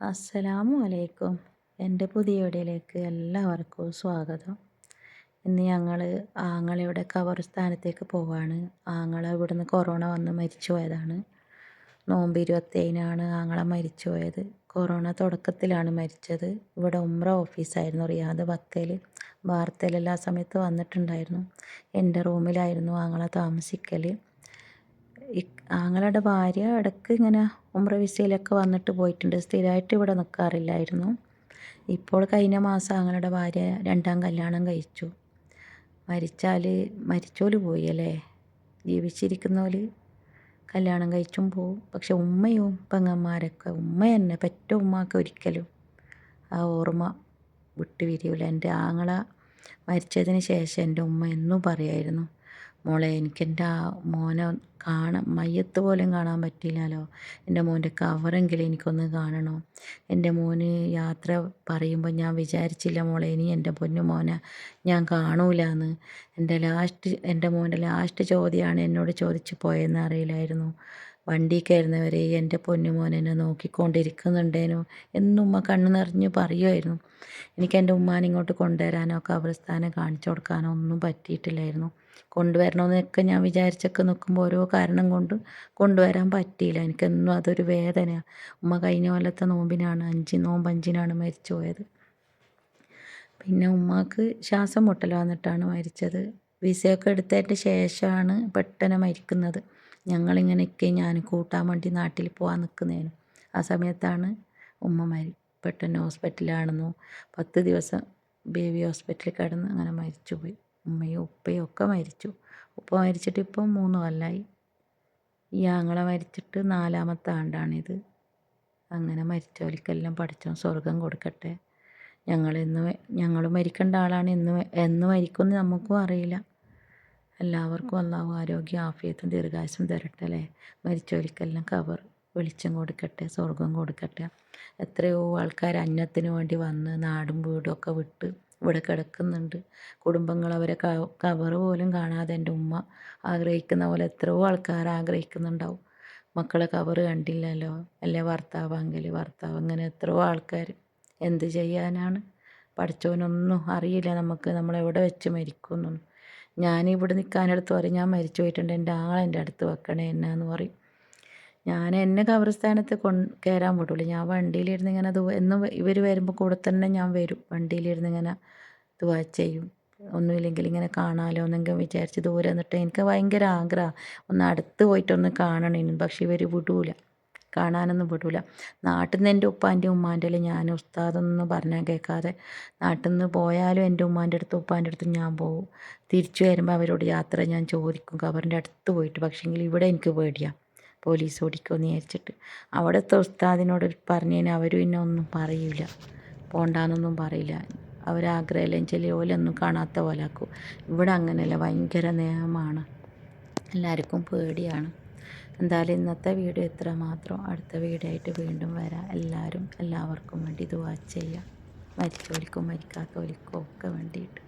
അസ്സലാമു അലൈക്കും എന്റെ പുതിയ വീഡിയോയിലേക്ക് എല്ലാവർക്കും സ്വാഗതം. ഇന്ന് ഞങ്ങൾ ആങ്ങളയുടെ സ്ഥാനത്തേക്ക് പോവാണ്. ആങ്ങള ഇവിടുന്ന് കൊറോണ വന്ന് മരിച്ചു പോയതാണ്. നോമ്പ് ഇരുപത്തേഴിനാണ് ആങ്ങള മരിച്ചു പോയത്. കൊറോണ തുടക്കത്തിലാണ് മരിച്ചത്. ഇവിടെ ഉമ്ര ഓഫീസായിരുന്നു റിയാദ് ബത്തേൽ വാർത്തയിലെല്ലാ സമയത്ത് വന്നിട്ടുണ്ടായിരുന്നു. എന്റെ റൂമിലായിരുന്നു ആങ്ങള താമസിക്കൽ ആങ്ങളുടെ ഭാര്യ ഇടയ്ക്ക് ഇങ്ങനെ ഉമ്ര വിസയിലൊക്കെ വന്നിട്ട് പോയിട്ടുണ്ട്. സ്ഥിരമായിട്ട് ഇവിടെ നിൽക്കാറില്ലായിരുന്നു ഇപ്പോൾ കഴിഞ്ഞ മാസം ആങ്ങളുടെ ഭാര്യ രണ്ടാം കല്യാണം കഴിച്ചു. മരിച്ചാൽ മരിച്ചോൽ പോയി അല്ലേ ജീവിച്ചിരിക്കുന്നവർ കല്യാണം കഴിച്ചും പോവും. പക്ഷെ ഉമ്മയും പെങ്ങന്മാരൊക്കെ ഉമ്മ തന്നെ പെറ്റ ഉമ്മക്ക് ഒരിക്കലും ആ ഓർമ്മ വിട്ടു എന്റെ ആങ്ങള മരിച്ചതിന് ശേഷം എന്റെ ഉമ്മ എന്നും പറയായിരുന്നു. മോളെ എനിക്കെന്റെ ആ മോനെ കാണാൻ മയ്യത്ത് പോലും കാണാൻ പറ്റിയില്ലല്ലോ. എന്റെ മോന്റെ കവറെങ്കിലും എനിക്കൊന്ന് കാണണോ. എന്റെ മോന് യാത്ര പറയുമ്പോൾ ഞാൻ വിചാരിച്ചില്ല മോളെ ഇനി എന്റെ പൊന്നു മോനെ ഞാൻ കാണൂല എന്ന് എന്റെ ലാസ്റ്റ് എന്റെ മോന്റെ ലാസ്റ്റ് ചോദ്യമാണ് എന്നോട് ചോദിച്ചു പോയെന്ന് അറിയില്ലായിരുന്നു. വണ്ടി കയറുന്നവരെ എന്റെ പൊന്നുമോനെന്നെ നോക്കിക്കൊണ്ടിരിക്കുന്നുണ്ടേനു നോക്കിക്കൊണ്ടിരിക്കുന്നുണ്ടേനോ എന്നും ഉമ്മ കണ്ണു നിറഞ്ഞു പറയുമായിരുന്നു എനിക്ക് എന്റെ ഉമ്മാനെ ഇങ്ങോട്ട് കൊണ്ടുവരാനോ കബർസ്ഥാനം കാണിച്ചു കൊടുക്കാനോ ഒന്നും പറ്റിയിട്ടില്ലായിരുന്നു. കൊണ്ടുവരണമെന്നൊക്കെ ഞാൻ വിചാരിച്ചൊക്കെ നിൽക്കുമ്പോൾ ഓരോ കാരണം കൊണ്ട് കൊണ്ടുവരാൻ പറ്റിയില്ല. എനിക്കെന്നും അതൊരു വേദനയാണ് ഉമ്മ കഴിഞ്ഞ കൊല്ലത്തെ നോമ്പിനാണ് അഞ്ച് നോമ്പ് അഞ്ചിനാണ് മരിച്ചു പോയത്. പിന്നെ ഉമ്മാക്ക് ശ്വാസം മുട്ടൽ വന്നിട്ടാണ് മരിച്ചത്. വിസയൊക്കെ എടുത്തതിന്റെ ശേഷമാണ് പെട്ടെന്ന് മരിക്കുന്നത്. ഞങ്ങളിങ്ങനെയൊക്കെ ഞാൻ കൂട്ടാൻ വേണ്ടി നാട്ടിൽ പോകാൻ നിൽക്കുന്നതിന് ആ സമയത്താണ് ഉമ്മ പെട്ടെന്ന് ഹോസ്പിറ്റലിലാണെന്നു പത്ത് ദിവസം ബേബി ഹോസ്പിറ്റലിൽ കിടന്ന് അങ്ങനെ മരിച്ചുപോയി. ഉമ്മയും ഉപ്പയും ഒക്കെ മരിച്ചു. ഉപ്പ മരിച്ചിട്ട് ഇപ്പം മൂന്ന് കൊല്ലമായി ഈ മരിച്ചിട്ട് നാലാമത്തെ ആണ്ടാണിത്. അങ്ങനെ മരിച്ചവലിക്കെല്ലാം പഠിച്ചോ സ്വർഗം കൊടുക്കട്ടെ. ഞങ്ങളെന്ന് ഞങ്ങൾ മരിക്കേണ്ട ആളാണ് എന്ന് എന്ന് മരിക്കുമെന്ന് നമുക്കും അറിയില്ല. എല്ലാവർക്കും അള്ളാഹു ആരോഗ്യം ആഫിയത്തും ദീർഘായുസും തരട്ടെ അല്ലേ? മരിച്ചവരിക്കെല്ലാം കവർ വെളിച്ചം കൊടുക്കട്ടെ സ്വർഗം കൊടുക്കട്ടെ. എത്രയോ ആൾക്കാർ അന്നത്തിന് വേണ്ടി വന്ന് നാടും വീടും ഒക്കെ വിട്ട് ഇവിടെ കിടക്കുന്നുണ്ട്. കുടുംബങ്ങൾ അവരെ കവർ പോലും കാണാതെ എന്റെ ഉമ്മ ആഗ്രഹിക്കുന്ന പോലെ എത്രയോ ആൾക്കാർ ആഗ്രഹിക്കുന്നുണ്ടാവും. മക്കളെ കവർ കണ്ടില്ലല്ലോ. അല്ലെ ഭർത്താവാങ്കിൽ ഭർത്താവ് അങ്ങനെ എത്രയോ ആൾക്കാർ എന്ത് ചെയ്യാനാണ്? പഠിച്ചവനൊന്നും അറിയില്ല നമുക്ക്. നമ്മളെവിടെ വെച്ച് മരിക്കുമെന്നൊന്നും ഞാനിവിടെ നിൽക്കാനടുത്ത് പറയും ഞാൻ മരിച്ചു പോയിട്ടുണ്ട് എന്റെ ആളെന്റെ അടുത്ത് വെക്കണേ എന്നാന്ന് പറയും. ഞാൻ എന്നെ ഖബർസ്ഥാനത്ത് കൊണ്ട് കയറാൻ വിടില്ല ഞാൻ വണ്ടിയിലിരുന്ന് ഇങ്ങനെ അത് എന്നും ഇവർ വരുമ്പോൾ കൂടെ തന്നെ ഞാൻ വരും. വണ്ടിയിലിരുന്ന് ഇങ്ങനെ ദുവാ ചെയ്യും. ഒന്നുമില്ലെങ്കിൽ ഇങ്ങനെ കാണാമല്ലോ എന്നെങ്കിലും വിചാരിച്ച് ദൂരെ നിന്നിട്ട് എനിക്ക് ഭയങ്കര ആഗ്രഹം. ഒന്ന് അടുത്ത് പോയിട്ടൊന്ന് കാണണേനും പക്ഷേ ഇവർ വിടൂല. കാണാനൊന്നും വിടൂല നാട്ടിൽ നിന്ന് എന്റെ ഉപ്പാന്റെ ഉമ്മാന്റെ ഞാൻ ഉസ്താദൊന്നും പറഞ്ഞാൽ കേൾക്കാതെ നാട്ടിൽ നിന്ന് പോയാലും എന്റെ ഉമ്മാന്റെ അടുത്ത് ഉപ്പാന്റെ അടുത്ത് ഞാൻ പോകും തിരിച്ചു വരുമ്പോൾ അവരോട് യാത്ര ഞാൻ ചോദിക്കും. കവറിന്റെ അടുത്ത് പോയിട്ട് പക്ഷേങ്കിൽ ഇവിടെ എനിക്ക് പേടിയാണ് പോലീസ് ഓടിക്കുമെന്ന് വിചാരിച്ചിട്ട്. അവിടുത്തെ ഉസ്താദിനോട് പറഞ്ഞതിന് അവരും എന്നെ ഒന്നും പറയില്ല പോണ്ടാന്നൊന്നും പറയില്ല. അവരാഗ്രഹമെല്ലാം ചെല്ലി ഓലൊന്നും കാണാത്ത പോലെ ആക്കും ഇവിടെ അങ്ങനെയല്ല. ഭയങ്കര നിയമമാണ്. എല്ലാവർക്കും പേടിയാണ്. എന്തായാലും ഇന്നത്തെ വീഡിയോ ഇത്ര മാത്രം. അടുത്ത വീഡിയോ ആയിട്ട് വീണ്ടും വരാം. എല്ലാവരും എല്ലാവർക്കും വേണ്ടി ഇത് വാച്ച് ചെയ്യാം. മരിച്ചോലിക്കും മരിക്കാത്തവലിക്കും ഒക്കെ വേണ്ടിയിട്ട്.